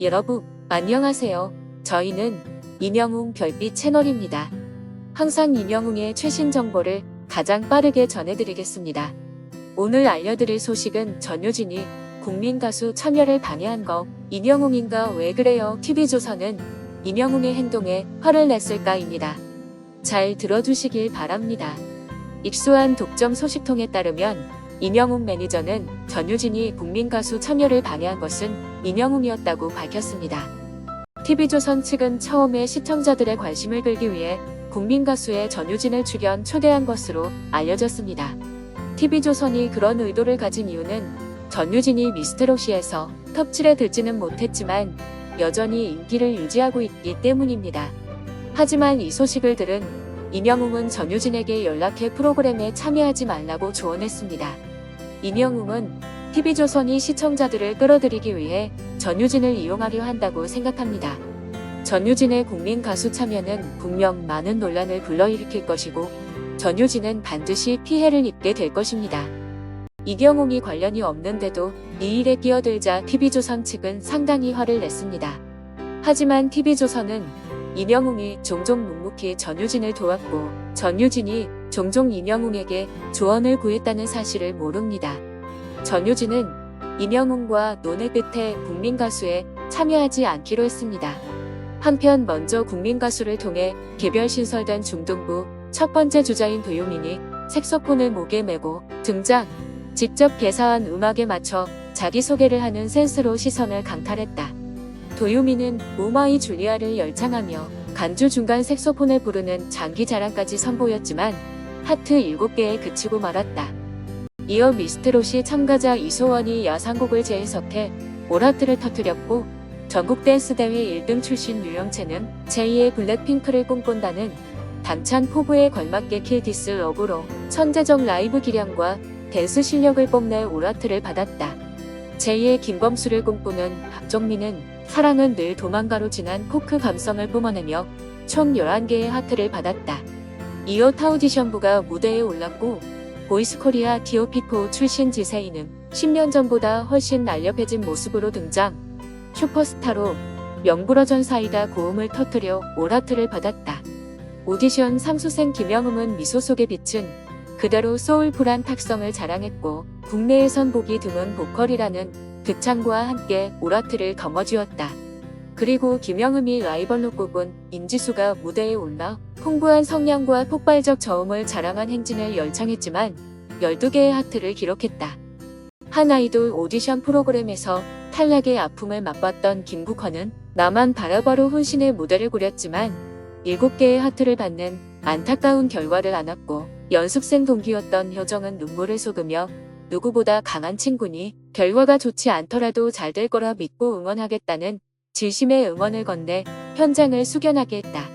여러분, 안녕하세요. 저희는 이명웅 별빛 채널입니다. 항상 이명웅의 최신 정보를 가장 빠르게 전해드리겠습니다. 오늘 알려드릴 소식은 전효진이 국민 가수 참여를 방해한 거 이명웅인가 왜 그래요? TV조선은 이명웅의 행동에 화를 냈을까입니다. 잘 들어주시길 바랍니다. 입수한 독점 소식통에 따르면 이명웅 매니저는 전효진이 국민 가수 참여를 방해한 것은 이명웅이었다고 밝혔습니다. TV조선 측은 처음에 시청자들의 관심을 끌기 위해 국민 가수의 전효진을 출연 초대한 것으로 알려졌습니다. TV조선이 그런 의도를 가진 이유는 전효진이 미스트롯시에서 톱7에 들지는 못했지만 여전히 인기를 유지하고 있기 때문입니다. 하지만 이 소식을 들은 이명웅은 전효진에게 연락해 프로그램에 참여하지 말라고 조언했습니다. 이명웅은 TV조선이 시청자들을 끌어들이기 위해 전효진을 이용하려 한다고 생각합니다. 전효진의 국민 가수 참여는 분명 많은 논란을 불러일으킬 것이고 전효진은 반드시 피해를 입게 될 것입니다. 이경웅이 관련이 없는데도 이 일에 끼어들자 TV조선 측은 상당히 화를 냈습니다. 하지만 TV조선은 이명웅이 종종 묵묵히 전효진을 도왔고 전효진이 종종 이명웅에게 조언을 구했다는 사실을 모릅니다. 전효진은 이명웅과 논의 끝에 국민 가수에 참여하지 않기로 했습니다. 한편 먼저 국민 가수를 통해 개별 신설된 중등부 첫 번째 주자인 도요민이 색소폰을 목에 메고 등장, 직접 개사한 음악에 맞춰 자기소개를 하는 센스로 시선을 강탈했다. 도요미는 오마이 줄리아를 열창하며 간주 중간 색소폰을 부르는 장기 자랑까지 선보였지만 하트 7개에 그치고 말았다. 이어 미스트롯이 참가자 이소원이 야상곡을 재해석해 오라트를 터뜨렸고 전국 댄스 대회 1등 출신 유영채는 제2의 블랙핑크를 꿈꾼다는 당찬 포부에 걸맞게 킬디스 러브로 천재적 라이브 기량과 댄스 실력을 뽐낼 오라트를 받았다. 제2의 김범수를 꿈꾸는 박정민은 사랑은 늘 도망가로 지난 포크 감성을 뿜어내며 총 11개의 하트를 받았다. 이어 타우디션부가 무대에 올랐고 보이스코리아 디오피포 출신 지세이는 10년 전보다 훨씬 날렵해진 모습으로 등장. 슈퍼스타로 명불허전 사이다 고음을 터뜨려 오라트를 받았다. 오디션 삼수생 김영웅은 미소 속에 비춘 그대로 소울풀한 탁성을 자랑했고 국내에선 보기 드문 보컬이라는 극찬과 함께 오라트를 거머쥐었다. 그리고 김영음이 라이벌로 꼽은 임지수가 무대에 올라 풍부한 성량과 폭발적 저음을 자랑한 행진을 열창했지만 12개의 하트를 기록했다. 한 아이돌 오디션 프로그램에서 탈락의 아픔을 맛봤던 김국헌은 나만 바라바로 혼신의 무대를 꾸렸지만 7개의 하트를 받는 안타까운 결과를 안았고 연습생 동기였던 효정은 눈물을 쏟으며 누구보다 강한 친구니 결과가 좋지 않더라도 잘 될 거라 믿고 응원하겠다는 진심의 응원을 건네 현장을 숙연하게 했다.